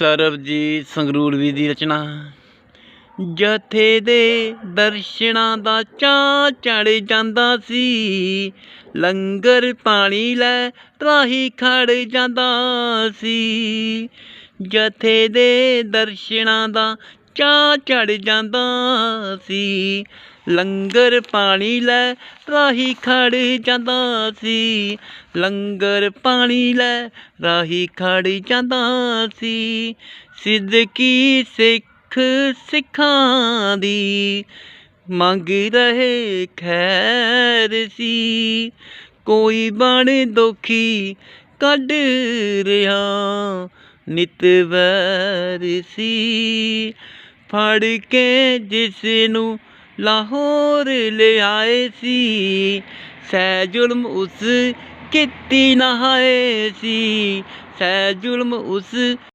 ਸਰਬਜੀਤ ਸੰਗਰੂਰ ਵੀ ਦੀ ਰਚਨਾ। ਜਥੇ ਦੇ ਦਰਸ਼ਨਾਂ ਦਾ ਚਾਅ ਚੜ ਜਾਂਦਾ ਸੀ। ਲੰਗਰ ਪਾਣੀ ਲੈ ਰਾਹੀ ਖੜ ਜਾਂਦਾ ਸੀ। ਜਥੇ ਦੇ ਦਰਸ਼ਨਾਂ ਦਾ ਚਾਅ ਚੜ ਜਾਂਦਾ ਸੀ। ਲੰਗਰ ਪਾਣੀ ਲੈ ਰਾਹੀ ਖੜ ਜਾਂਦਾ ਸੀ। ਲੰਗਰ ਪਾਣੀ ਲੈ ਰਾਹੀ ਖੜ ਜਾਂਦਾ ਸੀ। ਸਿੱਧਕੀ ਸਿੱਖ ਸਿੱਖਾਂ ਦੀ ਮੰਗ ਰਹੇ ਖੈਰ ਸੀ। ਕੋਈ ਬਣ ਦੁਖੀ ਕੱਢ ਰਿਹਾ ਨਿਤ ਵੈਰ ਸੀ। ਫੜ ਕੇ ਜਿਸ ਨੂੰ ਲਾਹੌਰ ਲਿਆਏ ਸੀ। ਸੈ ਜ਼ੁਲਮ ਉਸ ਕੀਤੀ ਨਹਾਏ ਸੀ। ਸੈ ਜ਼ੁਲਮ ਉਸ